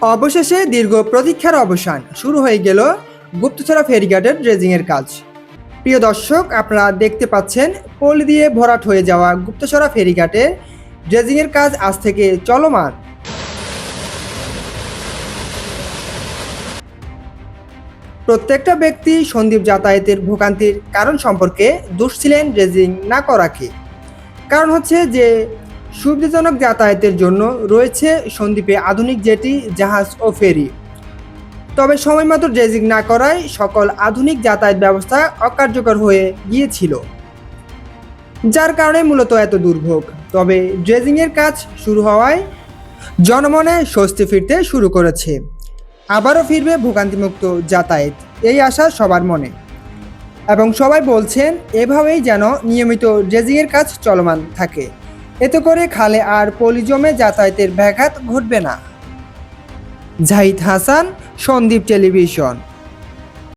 অবশেষে দীর্ঘ প্রতীক্ষার অবসান শুরু হয়ে গেল গুপ্তছড়া ফেরিঘাটের ড্রেজিংয়ের কাজ। প্রিয় দর্শক, আপনারা দেখতে পাচ্ছেন, পলি দিয়ে ভরাট হয়ে যাওয়া গুপ্তছড়া ফেরিঘাটে ড্রেজিংয়ের কাজ আজ থেকে চলমান। প্রত্যেকটা ব্যক্তি সন্দীপ যাতায়াতের ভোগান্তির কারণ সম্পর্কে দোষ ছিলেন ড্রেজিং না করাকে। কারণ হচ্ছে যে সুবিধাজনক যাতায়াতের জন্য রয়েছে সন্দ্বীপে আধুনিক জেটি, জাহাজ ও ফেরি। তবে সময়মতো ড্রেজিং না করায় সকল আধুনিক যাতায়াত ব্যবস্থা অকার্যকর হয়ে গিয়েছিল। যার কারণে মূলত এত দুর্ভোগ। তবে ড্রেজিংয়ের কাজ শুরু হওয়ায় জনমনে স্বস্তি ফিরতে শুরু করেছে। আবারও ফিরবে ভোগান্তিমুক্ত যাতায়াত, এই আশা সবার মনে। এবং সবাই বলছেন, এভাবেই যেন নিয়মিত ড্রেজিংয়ের কাজ চলমান থাকে। এতে করে খালে আর পলি জমে যাতায়াতের ব্যাঘাত ঘটবে না। জাহিদ হাসান সন্দীপ টেলিভিশন।